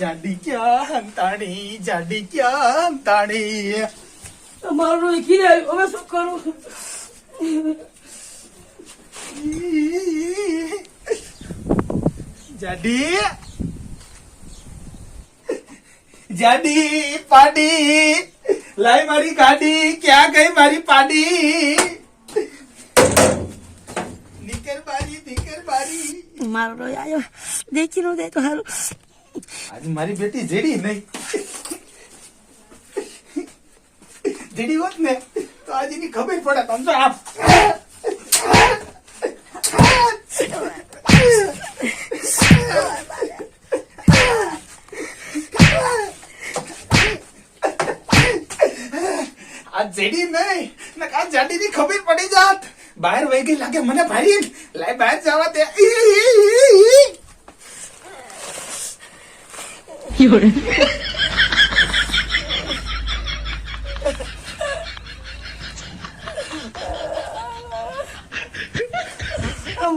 જાડી ક્યાં હંતાણી જાડી ક્યાં હંતાણી? તમારું ખીરે આવ્યું હવે શું કરું? જાડી જાડી પાડી લાય મારી ગાડી ક્યાં ગઈ મારી પાડી? નીકર બારી નીકર બારી. મારો આવ્યો દેખી નો દે તો સારું આજે મારી બેટી જેડી નહીં. જેડી હોત ને, તો આજે એની ખબર પડે તમ તો આપ. આ જેડી નહીં, ને આ જાડી ની ખબર પડી જાત. બહાર વહી ગઈ લાગે મને ભારી લાય બહાર જવા દે.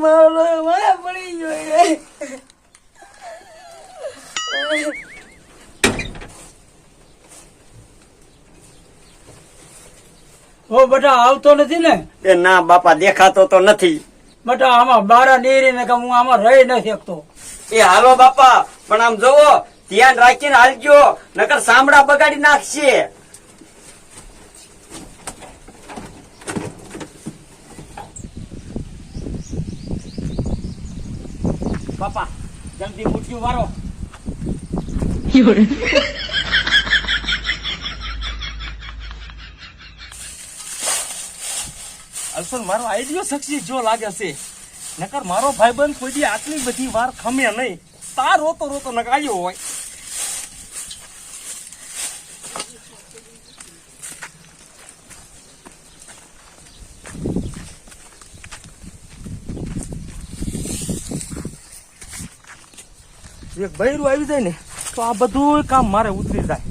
મારો રોય મારા પડી ગયો ઓ બેટા આવતો નથી ને? એ ના બાપા દેખાતો તો નથી. બેટા આમાં બારા નીરીને કે હું આમાં રહી નથી શકતો. એ હાલો બાપા પણ આમ જોવો ધ્યાન રાખીને હાલજો, નકર સાંભળા બગાડી નાખશે. બાપા, જલ્દી મૂઠ્યું વારો. અલ્સન મારો આઈડિયો સક્સેસ જો લાગે છે. નકર મારો ભાઈબંધ કોઈ દી આટલી બધી વાર ખમે નહીં. તાર રોતો રોતો નકાયો હોય. એક બૈરું આવી જાય ને તો આ બધું કામ મારે ઉતરી જાય.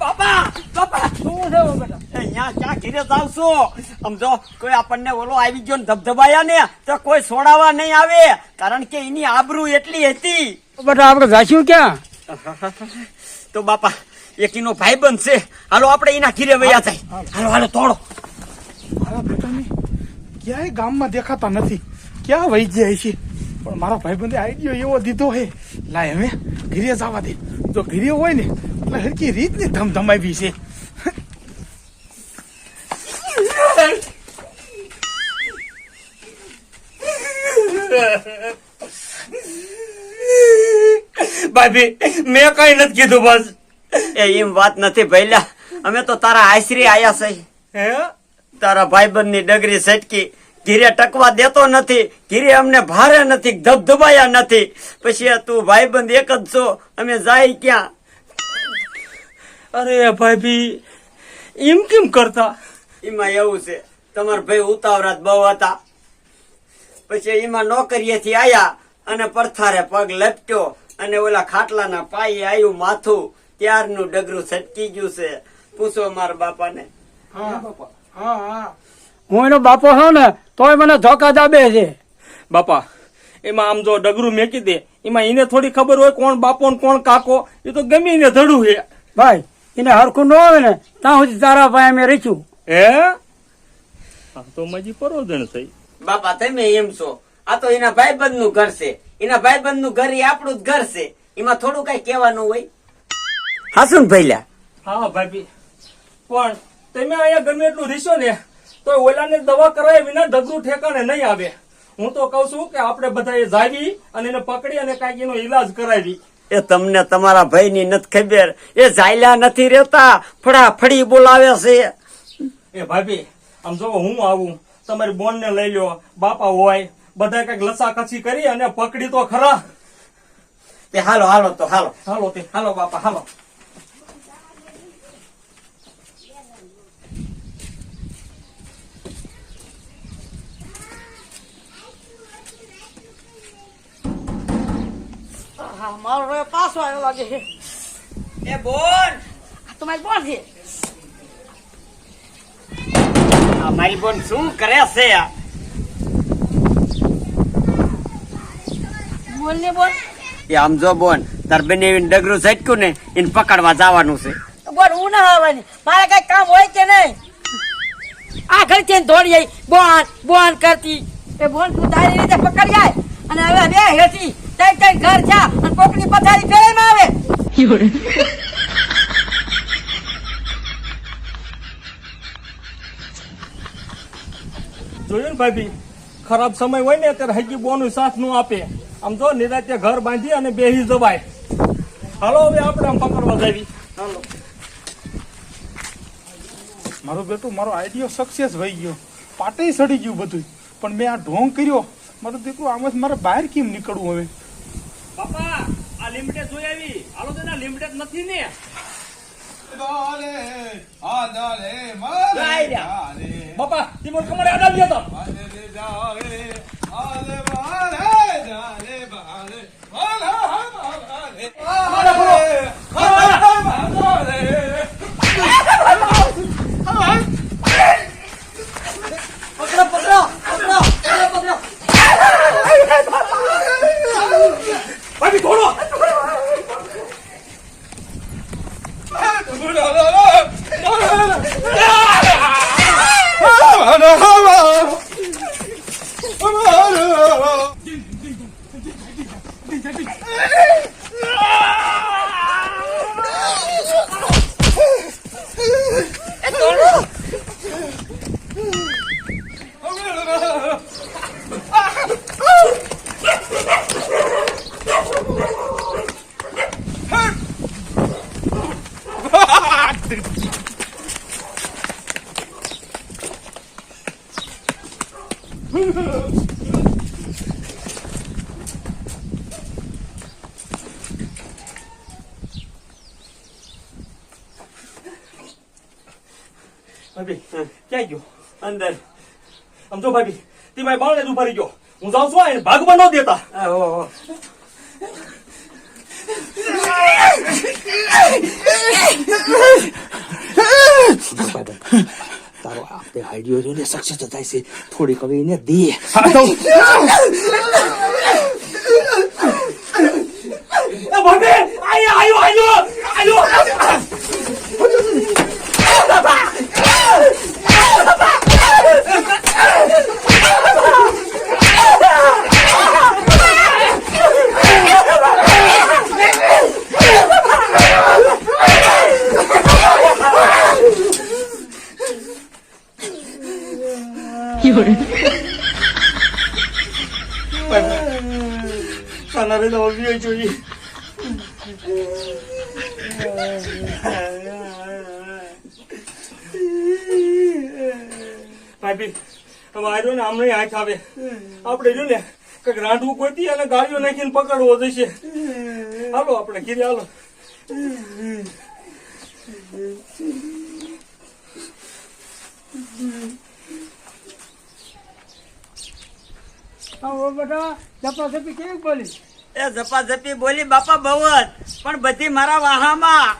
બાપા બાપા શું છે બેટા? અહીંયા ક્યાં ઘીરે જાવ છો કોઈ આપણને ઓલો આવી ગયો ને ધબધબાયા ને તો કોઈ છોડાવવા નહીં આવે કારણ કે એની આબરૂ એટલી હતી. બેટા આપણે જાશું ક્યાં? તો બાપા એકીનો ભાઈ છે. હાલો આપણે એના ઘીરે વયા થાય હાલો. હાલો તોડો. ક્યાંય ગામમાં દેખાતા નથી. ક્યાં વહી જાય છે પણ મારા ભાઈબંધે આઈડિયો એવો દીધો હે. લાય હવે ઘીરે જવા દે. જો ઘીરે હોય ને એટલે હરકી રીતની ધમધમાવી છે. ભાભી મેં કઈ નથી કીધું બસ. એ એમ વાત નથી ભૈલા અમે તો તારા આશરી આયા છે. હે? તારા ભાઈબંધની ડગરી સટકી ઘીરે ટકવા દેતો નથી ઘીરે અમને ભારે નથી ધબધબાયા નથી. પછી આ તું ભાઈબંધ એક જ છો અમે જાય ક્યાં? અરે ભાઈ એમ કેમ કરતા? એમાં એવું છે તમારા ભાઈ ઉતાવળા બહુ હતા. પછી એમાં નોકરીએથી આયા અને પરથારે પગ લપટ્યો અને ઓલા ખાટલાના પાયે આવ્યું માથું ત્યારનું ડગરું સટકી ગયું છે. પૂછો મારા બાપાને. હા હા હા. હું એનો બાપો છો ને તોય મને ધોકા દાબે છે. બાપા એમાં આમ જો ડગરું મેકી દે એમાં એને થોડી ખબર હોય કોણ બાપો ને કોણ કાકો એ તો ગમે એને ધડું છે ભાઈ એને હરખું ન આવે ને ત્યાં સુધી તારા ભાઈ અમે રહીશું હે? તો મજી પરોજણ થઈ બાપા તમે એમ છો. આ તો એના ભાઈબંધનું ઘર છે. એના ભાઈબંધનું ઘર એ આપણું જ ઘર છે. એમાં થોડું કઈ કહેવાનું હોય? હાસુ ને ભૈલા હા ભાભી. પણ તમે અહીંયા ગમે એટલું રીસો ને તો ઓલાને દવા કરાય વિના ઢગલું ઠેકાણે નહીં આવે. હું તો કઉ છું કે આપણે બધા એ જાવી અને એને પકડી અને કાંઈક એનો ઈલાજ કરાવી. એ તમને તમારા ભાઈ ની નથી ખબર. એ જાયલા નથી રહેતા. ફડાફડી બોલાવે છે. એ ભાભી આમ જો હું આવું. તમારી બોન ને લઈ લ્યો. બાપા હોય. બધા કંઈક લસા કચી કરી અને પકડી તો ખરા. તે હાલો હાલો તો હાલો. હાલો તે હાલો બાપા હાલો. હા મારો રોય પાછો આવ્યો લાગે છે. એ બોન આ તમારી કોણ છે. આ મારી બોન શું કરે છે આ? બોલ ને બોલ. એ આમ જો બોન તાર બેને ડગરું ઝટક્યું ને એને પકડવા જવાનું છે. બોલ હું ના આવવાની મારે કઈ કામ હોય કે નહીં? આ ઘર છે દોડી આવી બોન બોન કરતી. એ બોન તું તારી રીતે પકડી જાય અને હવે બે હેઠી તઈ તઈ ઘર છે અને કોકની પથારી ફેરમાં આવે. જોયું ને ભાભી ખરાબ સમય હોય ને ત્યારે હજી બોનું સાથનું આપે. આમ જો નિરાતે ઘર બાંધી અને બેહી જવાય. હાલો હવે આપણે આમ પકડવા જાવી. હાલો. મારું બેટું મારો આઈડિયો સક્સેસ થઈ ગયો. પાટે સડી ગયું બધું પણ મેં આ ઢોંગ કર્યો. મારું દીકરું આમ મારે બહાર કેમ નીકળવું હવે? બાપા આ લિમિટેડ જોઈ આવી. હાલો તો ના લિમિટેડ નથી ને. બાપા તીમોર કમરે આડા ગયો તો. Dur lan lan. ભાભી ક્યાં ગયો અંદર આમ જો ભાભી તી મારી બાળને જ ઊભા રહી ગયો હું જાઉં છું એને ભાગમાં ન દેતા ઓહો તારો આપણે આઈડિયો જો ને સક્સેસ થાય છે થોડીક હવે એને દે આયો આયો આયો ખાના રે દવા ભાઈ આર્યો ને આમને આંખ આવે આપણે જો ને કંઈક રાંધવું કોઈ અને ગાડીઓ નાખીને પકડવો જશે હાલો આપણે ઘીરે હાલો બેટા જપા જપી કેવી બોલી? એ ઝપાઝપી બોલી બાપા બહુ જ. પણ બધી મારા વાહામાં.